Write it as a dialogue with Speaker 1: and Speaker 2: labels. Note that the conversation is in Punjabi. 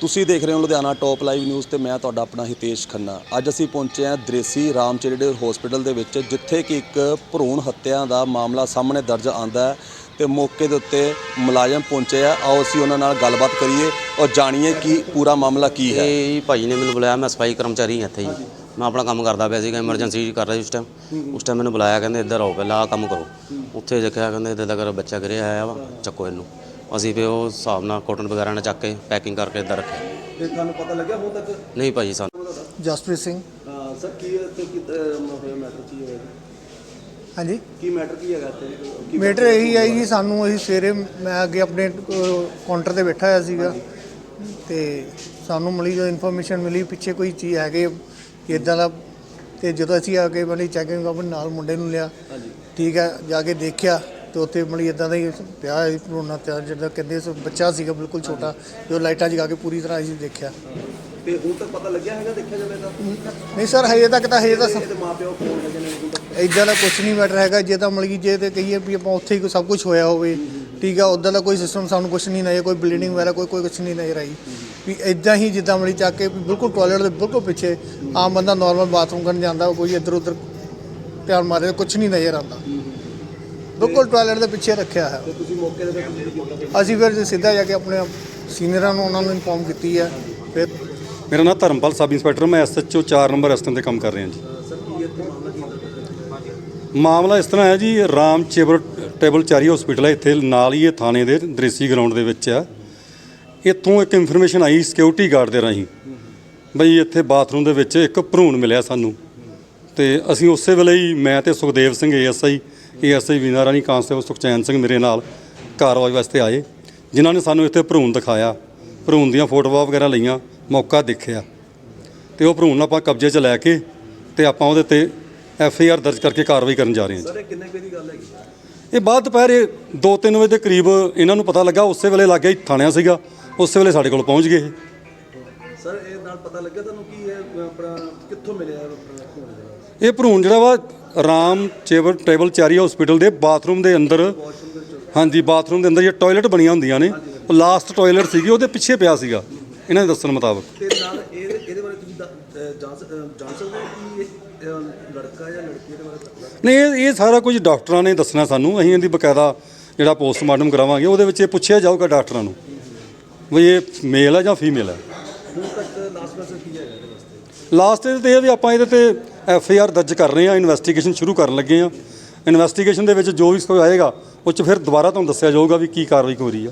Speaker 1: ਤੁਸੀਂ ਦੇਖ ਰਹੇ ਹੋ ਲੁਧਿਆਣਾ ਟੌਪ ਲਾਈਵ ਨਿਊਜ਼ ਤੇ ਮੈਂ ਤੁਹਾਡਾ ਆਪਣਾ ਹਿਤੇਸ਼ ਖੰਨਾ। ਅੱਜ ਅਸੀਂ ਪਹੁੰਚੇ ਹਾਂ ਦ੍ਰੇਸੀ ਰਾਮਚੰਦ੍ਰ ਹਸਪੀਟਲ ਦੇ ਵਿੱਚ ਜਿੱਥੇ ਕਿ ਇੱਕ ਭਰੂਣ ਹੱਤਿਆ ਦਾ ਮਾਮਲਾ ਸਾਹਮਣੇ ਦਰਜ ਆਂਦਾ ਹੈ ਤੇ ਮੌਕੇ ਦੇ ਉੱਤੇ ਮੁਲਾਜ਼ਮ ਪਹੁੰਚੇ ਆ। ਆਓ ਅਸੀਂ ਉਹਨਾਂ ਨਾਲ ਗੱਲਬਾਤ ਕਰੀਏ ਔਰ ਜਾਣੀਏ ਕਿ ਪੂਰਾ ਮਾਮਲਾ ਕੀ ਹੈ।
Speaker 2: ਇਹ ਭਾਈ ਨੇ ਮੈਨੂੰ ਬੁਲਾਇਆ ਮੈਂ ਸਫ਼ਾਈ ਕਰਮਚਾਰੀ ਹਾਂ ਇੱਥੇ ਜੀ। ਮੈਂ ਆਪਣਾ ਕੰਮ ਕਰਦਾ ਪਿਆ ਸੀਗਾ ਐਮਰਜੈਂਸੀ ਕਰ ਰਿਹਾ ਸੀ ਉਸ ਟਾਈਮ ਉਸ ਟਾਈਮ ਮੈਨੂੰ ਬੁਲਾਇਆ ਕਹਿੰਦੇ ਇੱਧਰ ਆਓ ਪਹਿਲਾਂ ਆਹ ਕੰਮ ਕਰੋ। ਉੱਥੇ ਦੇਖਿਆ ਕਹਿੰਦੇ ਇੱਧਰ ਦਾ ਕਰ ਬੱਚਾ ਗਿਰਿਆ ਆਇਆ ਵਾ ਚੱਕੋ ਇਹਨੂੰ। ਅਸੀਂ ਫਿਰ ਉਹ ਹਿਸਾਬ ਨਾਲ ਕੋਟਨ ਵਗੈਰਾ ਨਾਲ ਚੱਕ ਕੇ ਪੈਕਿੰਗ ਕਰਕੇ ਇੱਧਰ ਰੱਖਿਆ।
Speaker 1: ਤੇ ਤੁਹਾਨੂੰ ਪਤਾ ਲੱਗਿਆ ਹੁਣ ਤੱਕ?
Speaker 2: ਨਹੀਂ ਭਾਈ ਸਾਨੂੰ
Speaker 3: ਜਸਪ੍ਰੀਤ ਸਿੰਘ।
Speaker 1: ਸਰ ਕੀ ਤੇ ਕੀ ਮੈਟਰ ਕੀ ਹੈ?
Speaker 3: ਹਾਂਜੀ?
Speaker 1: ਕੀ ਮੈਟਰ ਕੀ ਹੈਗਾ ਤੇ
Speaker 3: ਮੈਟਰ ਇਹੀ ਹੈ ਜੀ ਸਾਨੂੰ ਅਸੀਂ ਸਵੇਰੇ ਮੈਂ ਅੱਗੇ ਆਪਣੇ ਕਾਊਂਟਰ ਤੇ ਬੈਠਾ ਹੋਇਆ ਸੀਗਾ। ਤੇ ਸਾਨੂੰ ਮਿਲੀ ਜੋ ਇਨਫੋਰਮੇਸ਼ਨ ਮਿਲੀ ਪਿੱਛੇ ਕੋਈ ਚੀਜ਼ ਹੈਗੇ ਇਦਾਂ ਦਾ ਤੇ ਜਦੋਂ ਅਸੀਂ ਆ ਕੇ ਮਲੀ ਚੈਕਿੰਗ ਆਪਣੇ ਨਾਲ ਮੁੰਡੇ ਨੂੰ ਲਿਆ। ਠੀਕ ਹੈ ਜਾ ਕੇ ਦੇਖਿਆ। ਤੇ ਉੱਥੇ ਮਲੀ ਇਦਾਂ ਦਾ ਹੀ ਪਿਆ ਸੀ ਭਰੂਣਾ ਤੇ ਜਿਹੜਾ ਕਹਿੰਦੇ ਸੀ ਬੱਚਾ ਸੀਗਾ ਬਿਲਕੁਲ ਛੋਟਾ ਜੋ ਲਾਈਟਾਂ ਜਗਾ ਕੇ ਪੂਰੀ ਤਰ੍ਹਾਂ ਅਸੀਂ ਦੇਖਿਆ।
Speaker 1: ਤੇ ਹੁਣ ਤੱਕ ਪਤਾ ਲੱਗਿਆ ਹੈਗਾ ਦੇਖਿਆ ਜਾਵੇ ਤਾਂ?
Speaker 3: ਨਹੀਂ ਸਰ ਹਜੇ ਤੱਕ ਤਾਂ ਹਜੇ ਤਾਂ ਸ-
Speaker 1: ਇਹਦੇ ਮਾਪਿਓ ਕੋਲ ਹੈਗੇ ਨੇ ਹੁਣ ਤੱਕ।
Speaker 3: ਇਦਾਂ ਦਾ ਕੁਝ ਨਹੀਂ ਮੈਟਰ ਹੈਗਾ ਜੇ ਤਾਂ ਮਤਲਬ ਕਿ ਜੇ ਤੇ ਕਹੀਏ ਵੀ ਆਪਾਂ ਉੱਥੇ ਹੀ ਕੋਈ ਸਭ ਕੁਝ ਹੋਇਆ ਹੋਵੇ ਠੀਕ ਆ ਉਦਾਂ ਦਾ ਕੋਈ ਸਿਸਟਮ ਸਾਨੂੰ ਕੁਝ ਨਹੀਂ ਨਜ਼ਰ ਕੋਈ ਬਲੀਡਿੰਗ ਵਗੈਰਾ ਕੋਈ ਕੋਈ ਕੁਝ ਨਹੀਂ ਨਜ਼ਰ ਆਈ। ਵੀ ਇਦਾਂ ਹੀ ਜਿੱਦਾਂ ਮਲੀ ਚੱਕ ਕੇ ਵੀ ਬਿਲਕੁਲ ਟਾਇਲਟ ਦੇ ਬਿਲਕੁਲ ਪਿੱਛੇ ਆਮ ਬੰਦਾ ਨਾਰਮਲ ਬਾਥਰੂਮ ਕਰਨ ਜਾਂਦਾ ਕੋਈ ਇੱਧਰ ਉੱਧਰ ਧਿਆਨ ਮਾਰੇ ਕੁਝ ਨਹੀਂ ਨਜ਼ਰ ਆਉਂਦਾ। ਬਿਲਕੁਲ ਟਾਇਲਟ ਦੇ ਪਿੱਛੇ ਰੱਖਿਆ ਹੈ।
Speaker 1: ਤੁਸੀਂ ਮੌਕੇ ਦੇ ਵਿੱਚ
Speaker 3: ਅਸੀਂ ਫਿਰ ਸਿੱਧਾ ਜਾ ਕੇ ਆਪਣੇ ਸੀਨੀਅਰਾਂ ਨੂੰ, ਉਹਨਾਂ ਨੂੰ ਇਨਫੋਰਮ ਕੀਤੀ ਹੈ, ਫਿਰ
Speaker 4: ਮੇਰਾ ਨਾਮ ਧਰਮਪਾਲ ਸਬ ਇੰਸਪੈਕਟਰ ਮੈਂ ਐਸਐਚਓ 4 ਨੰਬਰ ਐਸਟਨ ਤੇ ਕੰਮ ਕਰ ਰਿਹਾ ਜੀ।
Speaker 1: ਮਾਮਲਾ
Speaker 4: ਇਸ ਤਰ੍ਹਾਂ ਹੈ ਜੀ, ਰਾਮ ਚੇਬਰ ਟੇਬਲ ਚਾਰੀ ਹਸਪੀਟਲ ਹੈ। ਇੱਥੇ ਨਾਲ ਹੀ ਇਹ ਥਾਣੇ ਦੇ ਦ੍ਰੇਸੀ ਗਰਾਊਂਡ ਦੇ ਵਿੱਚ ਆ ਇੱਥੋਂ ਇੱਕ ਇਨਫੋਰਮੇਸ਼ਨ ਆਈ ਸਿਕਿਉਰਿਟੀ ਗਾਰਡ ਦੇ ਰਾਹੀਂ ਬਈ ਇੱਥੇ ਬਾਥਰੂਮ ਦੇ ਵਿੱਚ ਇੱਕ ਭਰੂਣ ਮਿਲਿਆ ਸਾਨੂੰ। ਤੇ ਅਸੀਂ ਉਸੇ ਵੇਲੇ ਹੀ ਮੈਂ ਤੇ Sukhdev Singh ASI ASI Veena Rani constable Sukhchain Singh ਮੇਰੇ ਨਾਲ ਕਾਰਵਾਈ ਵਾਸਤੇ ਆਏ ਜਿਨ੍ਹਾਂ ਨੇ ਸਾਨੂੰ ਇੱਥੇ ਭਰੂਣ ਦਿਖਾਇਆ। ਭਰੂਣ ਦੀਆਂ ਫੋਟੋਆਂ ਵਗੈਰਾ ਲਈਆਂ ਮੌਕਾ ਦੇਖਿਆ। ਤੇ ਉਹ ਭਰੂਣ ਆਪਾਂ ਕਬਜ਼ੇ 'ਚ ਲੈ ਕੇ ਤੇ ਆਪਾਂ ਉਹਦੇ ਤੇ ਐਫ ਆਈ ਆਰ ਦਰਜ ਕਰਕੇ ਕਾਰਵਾਈ ਕਰਨ ਜਾ ਰਹੇ ਹਾਂ
Speaker 1: ਸਰ ਇਹ ਕਿੰਨੇ ਕੁ ਦੀ ਗੱਲ ਹੈਗੀ?
Speaker 4: ਇਹ ਬਾਅਦ ਦੁਪਹਿਰੇ 2-3 ਵਜੇ ਦੇ ਕਰੀਬ ਇਹਨਾਂ ਨੂੰ ਪਤਾ ਲੱਗਾ ਉਸੇ ਵੇਲੇ ਲੱਗ ਥਾਣਿਆ ਸੀਗਾ ਉਸੇ ਵੇਲੇ ਸਾਡੇ ਕੋਲ ਪਹੁੰਚ ਗਏ ਇਹ।
Speaker 1: ਇਹ ਨਾਲ ਪਤਾ ਲੱਗਿਆ ਤੁਹਾਨੂੰ ਕੀ ਇਹ ਆਪਣਾ ਕਿੱਥੋਂ ਮਿਲਿਆ ਇਹ ਆਪਣਾ ਖੂਨ ਜਿਹੜਾ?
Speaker 4: ਇਹ ਭਰੂਣ ਜਿਹੜਾ ਵਾ ਰਾਮ ਚੇਬਰ ਟੇਬਲ ਚਾਰੀ ਹਸਪੀਟਲ ਦੇ ਬਾਥਰੂਮ ਦੇ ਅੰਦਰ। ਹਾਂਜੀ ਬਾਥਰੂਮ ਦੇ ਅੰਦਰ ਇਹ ਟਾਇਲਟ ਬਣੀਆਂ ਹੁੰਦੀਆਂ ਨੇ। ਉਹ ਲਾਸਟ ਟਾਇਲਟ ਸੀਗੀ ਉਹਦੇ ਪਿੱਛੇ ਪਿਆ ਸੀਗਾ। ਇਹਨਾਂ ਦੇ ਦੱਸਣ ਮੁਤਾਬਕ।
Speaker 1: ਤੇ ਨਾਲ ਇਹਦੇ ਇਹਦੇ ਬਾਰੇ ਤੁਸੀਂ ਦ- ਅਹ ਜਾਣ ਸ- ਅਹ ਜਾਣ ਸਕਦੇ ਹੋ ਕਿ ਇਹ ਅਹ, ਲੜਕਾ ਜਾਂ ਲੜਕੀ ਦੇ ਬਾਰੇ ਪਤਾ ਲੱਗਾ?
Speaker 4: ਨਹੀਂ ਇਹ ਇਹ ਸਾਰਾ ਕੁਝ ਡਾਕਟਰਾਂ ਨੇ ਦੱਸਣਾ ਸਾਨੂੰ। ਅਸੀਂ ਇਹਦੀ ਬਕਾਇਦਾ ਜਿਹੜਾ ਪੋਸਟਮਾਰਟਮ ਕਰਾਵਾਂਗੇ ਉਹਦੇ ਵਿੱਚ ਇਹ ਪੁੱਛਿਆ ਜਾਊਗਾ ਡਾਕਟਰਾਂ ਨੂੰ ਵੀ ਇਹ ਮੇਲ ਹੈ ਜਾਂ ਫੀਮੇਲ ਹੈ
Speaker 1: ਹੁਣ ਤੱਕ ਲਾਸਟ ਕੀ ਹੈਗਾ ਇਹਦੇ ਵਾਸਤੇ?
Speaker 4: ਲਾਸਟ ਤੇ ਇਹ ਵੀ ਆਪਾਂ ਇਹਦੇ ਤੇ ਐਫ ਆਈ ਆਰ ਦਰਜ ਕਰ ਰਹੇ ਆ ਇਨਵੈਸਟੀਗੇਸ਼ਨ ਸ਼ੁਰੂ ਕਰਨ ਲੱਗੇ ਆ। ਇਨਵੈਸਟੀਗੇਸ਼ਨ ਦੇ ਵਿੱਚ ਜੋ ਵੀ ਕੋਈ ਆਏਗਾ, ਉਹ ਚ ਫਿਰ ਦੁਬਾਰਾ ਤੁਹਾਨੂੰ ਦੱਸਿਆ ਜਾਊਗਾ ਵੀ ਕੀ ਕਾਰਵਾਈ ਹੋ ਰਹੀ ਆ।